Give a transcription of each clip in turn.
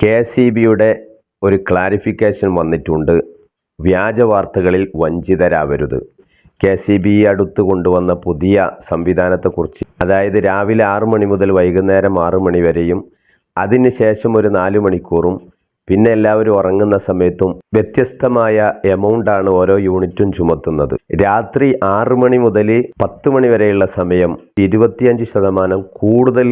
K E ബിയുടെ ഒരു clarification വന്നിട്ടുണ്ട്. വ്യാജ വാർത്തകളിൽ വഞ്ചിതരാവരുത്. കെ സി ബി അടുത്ത് കൊണ്ടുവന്ന പുതിയ സംവിധാനത്തെക്കുറിച്ച് അതായത് രാവിലെ ആറു മണി മുതൽ വൈകുന്നേരം ആറു മണി വരെയും അതിനുശേഷം ഒരു നാല് മണിക്കൂറും പിന്നെ എല്ലാവരും ഉറങ്ങുന്ന സമയത്തും വ്യത്യസ്തമായ എമൗണ്ടാണ് ഓരോ യൂണിറ്റും ചുമത്തുന്നത്. രാത്രി ആറു മണി മുതൽ പത്ത് മണി വരെയുള്ള സമയം ഇരുപത്തിയഞ്ച് ശതമാനം കൂടുതൽ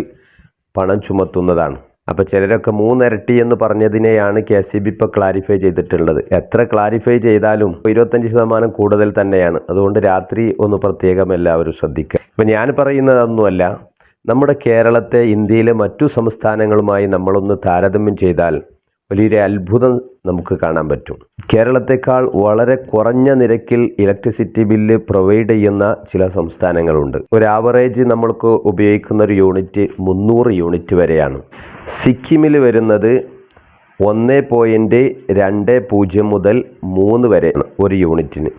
പണം ചുമത്തുന്നതാണ്. അപ്പോൾ ചിലരൊക്കെ മൂന്നിരട്ടി എന്ന് പറഞ്ഞതിനെയാണ് കെ സി ബി ഇപ്പോൾ ക്ലാരിഫൈ ചെയ്തിട്ടുള്ളത്. എത്ര ക്ലാരിഫൈ ചെയ്താലും ഇരുപത്തഞ്ച് ശതമാനം കൂടുതൽ തന്നെയാണ്. അതുകൊണ്ട് രാത്രി ഒന്ന് പ്രത്യേകം എല്ലാവരും ശ്രദ്ധിക്കുക. ഇപ്പം ഞാൻ പറയുന്നതൊന്നുമല്ല നമ്മുടെ കേരളത്തെ ഇന്ത്യയിലെ മറ്റു സംസ്ഥാനങ്ങളുമായി നമ്മളൊന്ന് താരതമ്യം ചെയ്താൽ വലിയൊരു അത്ഭുതം നമുക്ക് കാണാൻ പറ്റും. കേരളത്തെക്കാൾ വളരെ കുറഞ്ഞ നിരക്കിൽ ഇലക്ട്രിസിറ്റി ബില്ല് പ്രൊവൈഡ് ചെയ്യുന്ന ചില സംസ്ഥാനങ്ങളുണ്ട്. ഒരു ആവറേജ് നമ്മൾക്ക് ഉപയോഗിക്കുന്ന ഒരു യൂണിറ്റ് മുന്നൂറ് യൂണിറ്റ് വരെയാണ്. സിക്കിമിൽ വരുന്നത് ഒന്ന് പോയിന്റ് രണ്ട് പൂജ്യം മുതൽ മൂന്ന് വരെ ഒരു യൂണിറ്റിന്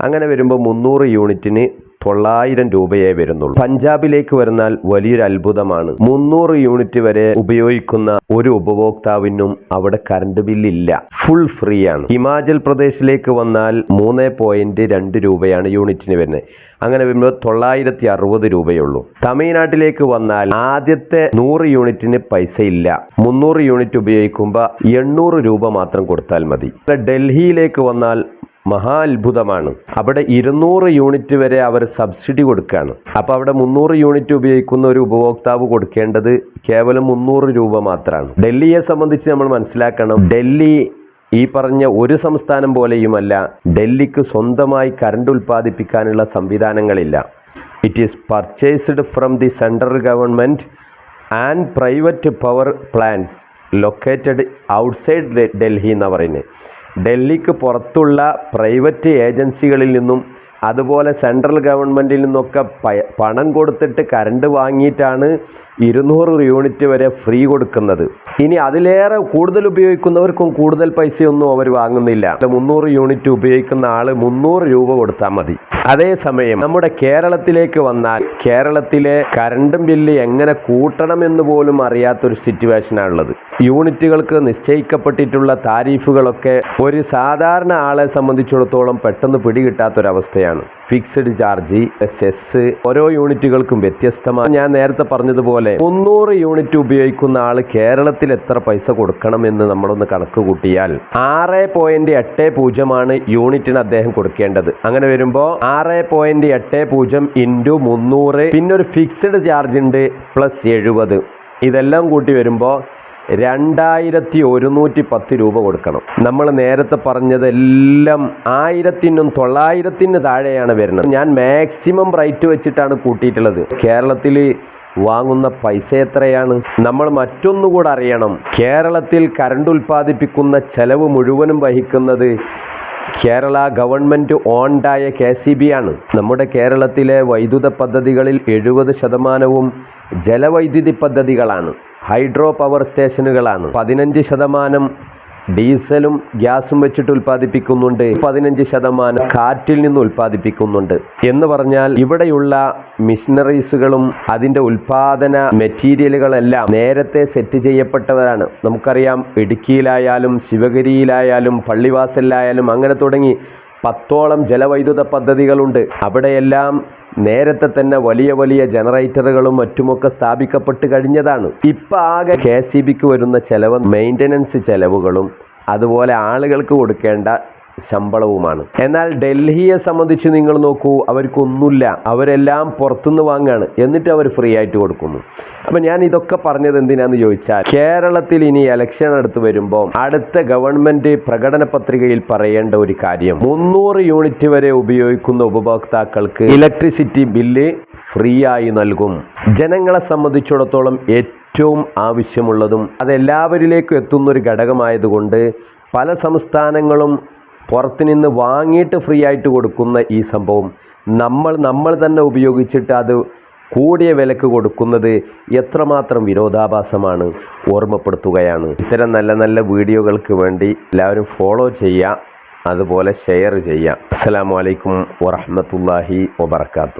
അങ്ങനെ വരുമ്പോൾ മുന്നൂറ് യൂണിറ്റിന് തൊള്ളായിരം രൂപയേ വരുന്നുള്ളൂ. പഞ്ചാബിലേക്ക് വരുന്നാൽ വലിയൊരു അത്ഭുതമാണ്. മുന്നൂറ് യൂണിറ്റ് വരെ ഉപയോഗിക്കുന്ന ഒരു ഉപഭോക്താവിനും അവിടെ കറണ്ട് ബില്ലില്ല ഫുൾ ഫ്രീ ആണ്. ഹിമാചൽ പ്രദേശിലേക്ക് വന്നാൽ മൂന്ന് പോയിന്റ് രണ്ട് രൂപയാണ് യൂണിറ്റിന് വരുന്നത്. അങ്ങനെ വരുമ്പോൾ തൊള്ളായിരത്തി അറുപത് രൂപയുള്ളൂ. തമിഴ്നാട്ടിലേക്ക് വന്നാൽ ആദ്യത്തെ നൂറ് യൂണിറ്റിന് പൈസ ഇല്ല. മുന്നൂറ് യൂണിറ്റ് ഉപയോഗിക്കുമ്പോൾ എണ്ണൂറ് രൂപ മാത്രം കൊടുത്താൽ മതി. ഡൽഹിയിലേക്ക് വന്നാൽ മഹാ അത്ഭുതമാണ് അവിടെ ഇരുന്നൂറ് യൂണിറ്റ് വരെ അവർ സബ്സിഡി കൊടുക്കുകയാണ്. അപ്പോൾ അവിടെ മുന്നൂറ് യൂണിറ്റ് ഉപയോഗിക്കുന്ന ഒരു ഉപഭോക്താവ് കൊടുക്കേണ്ടത് കേവലം മുന്നൂറ് രൂപ മാത്രമാണ്. ഡൽഹിയെ സംബന്ധിച്ച് നമ്മൾ മനസ്സിലാക്കണം ഡൽഹി ഈ പറഞ്ഞ ഒരു സംസ്ഥാനം പോലെയുമല്ല ഡൽഹിക്ക് സ്വന്തമായി കറണ്ട് ഉൽപ്പാദിപ്പിക്കാനുള്ള സംവിധാനങ്ങളില്ല. It is purchased from the central government and private power plants located outside Delhi എന്ന് പറയുന്നത്. ഡൽഹിക്ക് പുറത്തുള്ള പ്രൈവറ്റ് ഏജൻസികളിൽ നിന്നും അതുപോലെ സെൻട്രൽ ഗവൺമെന്റിൽ നിന്നൊക്കെ പണം കൊടുത്തിട്ട് കറണ്ട് വാങ്ങിയിട്ടാണ് ഇരുന്നൂറ് യൂണിറ്റ് വരെ ഫ്രീ കൊടുക്കുന്നത്. ഇനി അതിലേറെ കൂടുതൽ ഉപയോഗിക്കുന്നവർക്കും കൂടുതൽ പൈസയൊന്നും അവർ വാങ്ങുന്നില്ല. മുന്നൂറ് യൂണിറ്റ് ഉപയോഗിക്കുന്ന ആൾ മുന്നൂറ് രൂപ കൊടുത്താൽ മതി. അതേസമയം നമ്മുടെ കേരളത്തിലേക്ക് വന്നാൽ കേരളത്തിലെ കറണ്ടും ബില്ല് എങ്ങനെ കൂട്ടണമെന്ന് പോലും അറിയാത്തൊരു സിറ്റുവേഷനാണുള്ളത് യൂണിറ്റുകൾക്ക് നിശ്ചയിക്കപ്പെട്ടിട്ടുള്ള താരീഫുകളൊക്കെ ഒരു സാധാരണ ആളെ സംബന്ധിച്ചിടത്തോളം പെട്ടെന്ന് പിടികിട്ടാത്തൊരവസ്ഥയാണ്. ഫിക്സഡ് ചാർജ് സെസ് ഓരോ യൂണിറ്റുകൾക്കും വ്യത്യസ്തമാണ്. ഞാൻ നേരത്തെ പറഞ്ഞതുപോലെ മുന്നൂറ് യൂണിറ്റ് ഉപയോഗിക്കുന്ന ആൾ കേരളത്തിൽ എത്ര പൈസ കൊടുക്കണം എന്ന് നമ്മളൊന്ന് കണക്ക് കൂട്ടിയാൽ ആറ് പോയിന്റ് എട്ട് പൂജ്യമാണ് യൂണിറ്റിന് അദ്ദേഹം കൊടുക്കേണ്ടത്. അങ്ങനെ വരുമ്പോൾ ആറ് പോയിന്റ് എട്ട് പൂജ്യം ഇന്റു മുന്നൂറ് പിന്നൊരു ഫിക്സ്ഡ് ചാർജ് ഉണ്ട് പ്ലസ് എഴുപത്. ഇതെല്ലാം കൂട്ടി വരുമ്പോൾ രണ്ടായിരത്തി ഒരുന്നൂറ്റി പത്ത് രൂപ കൊടുക്കണം. നമ്മൾ നേരത്തെ പറഞ്ഞതെല്ലാം ആയിരത്തിനും തൊള്ളായിരത്തിന് താഴെയാണ് വരുന്നത്. ഞാൻ മാക്സിമം റേറ്റ് വെച്ചിട്ടാണ് കൂട്ടിയിട്ടുള്ളത്. കേരളത്തിൽ വാങ്ങുന്ന പൈസ എത്രയാണ്? നമ്മൾ മറ്റൊന്നുകൂടെ അറിയണം. കേരളത്തിൽ കരണ്ട് ഉൽപ്പാദിപ്പിക്കുന്ന ചെലവ് മുഴുവനും വഹിക്കുന്നത് കേരള ഗവൺമെന്റ് ഓൺഡായ കെ സി ബി ആണ്. നമ്മുടെ കേരളത്തിലെ വൈദ്യുത പദ്ധതികളിൽ എഴുപത് ശതമാനവും ജലവൈദ്യുതി പദ്ധതികളാണ്. ഹൈഡ്രോ പവർ സ്റ്റേഷനുകളാണ്. പതിനഞ്ച് ശതമാനം ഡീസലും ഗ്യാസും വെച്ചിട്ട് ഉൽപ്പാദിപ്പിക്കുന്നുണ്ട്. പതിനഞ്ച് ശതമാനം കാറ്റിൽ നിന്ന് ഉൽപ്പാദിപ്പിക്കുന്നുണ്ട്. എന്ന് പറഞ്ഞാൽ ഇവിടെയുള്ള മിഷനറീസുകളും അതിന്റെ ഉൽപാദന മെറ്റീരിയലുകളെല്ലാം നേരത്തെ സെറ്റ് ചെയ്യപ്പെട്ടവരാണ്. നമുക്കറിയാം ഇടുക്കിയിലായാലും ശിവഗിരിയിലായാലും പള്ളിവാസലിലായാലും അങ്ങനെ തുടങ്ങി പത്തോളം ജലവൈദ്യുത പദ്ധതികളുണ്ട്. അവിടെയെല്ലാം നേരത്തെ തന്നെ വലിയ വലിയ ജനറേറ്ററുകളും മറ്റുമൊക്കെ സ്ഥാപിക്കപ്പെട്ട് കഴിഞ്ഞതാണ്. ഇപ്പം ആകെ കെ സി ബിക്ക് വരുന്ന ചെലവ് മെയിന്റനൻസ് ചെലവുകളും അതുപോലെ ആളുകൾക്ക് കൊടുക്കേണ്ട ശമ്പളവുമാണ്. എന്നാൽ ഡൽഹിയെ സംബന്ധിച്ച് നിങ്ങൾ നോക്കൂ അവർക്കൊന്നുമില്ല. അവരെല്ലാം പുറത്തുനിന്ന് വാങ്ങുകയാണ്. എന്നിട്ട് അവർ ഫ്രീ ആയിട്ട് കൊടുക്കുന്നു. അപ്പം ഞാൻ ഇതൊക്കെ പറഞ്ഞത് എന്തിനാന്ന് ചോദിച്ചാൽ കേരളത്തിൽ ഇനി ഇലക്ഷൻ അടുത്ത് വരുമ്പോൾ അടുത്ത ഗവൺമെന്റ് പ്രകടന പത്രികയിൽ പറയേണ്ട ഒരു കാര്യം മുന്നൂറ് യൂണിറ്റ് വരെ ഉപയോഗിക്കുന്ന ഉപഭോക്താക്കൾക്ക് ഇലക്ട്രിസിറ്റി ബില്ല് ഫ്രീ ആയി നൽകും. ജനങ്ങളെ സംബന്ധിച്ചിടത്തോളം ഏറ്റവും ആവശ്യമുള്ളതും അതെല്ലാവരിലേക്കും എത്തുന്ന ഒരു ഘടകമായതുകൊണ്ട് പല സംസ്ഥാനങ്ങളും പുറത്തുനിന്ന് വാങ്ങിയിട്ട് ഫ്രീ ആയിട്ട് കൊടുക്കുന്ന ഈ സംഭവം. നമ്മൾ നമ്മൾ തന്നെ ഉപയോഗിച്ചിട്ട് അത് കൂടിയ വിലക്ക് കൊടുക്കുന്നത് എത്രമാത്രം വിരോധാഭാസമാണ് ഓർമ്മപ്പെടുത്തുകയാണ്. ഇത്തരം നല്ല നല്ല വീഡിയോകൾക്ക് വേണ്ടി എല്ലാവരും ഫോളോ ചെയ്യുക അതുപോലെ ഷെയർ ചെയ്യുക. അസ്സാം വലൈക്കും വറഹമത്തല്ലാഹി വബർക്കാത്തു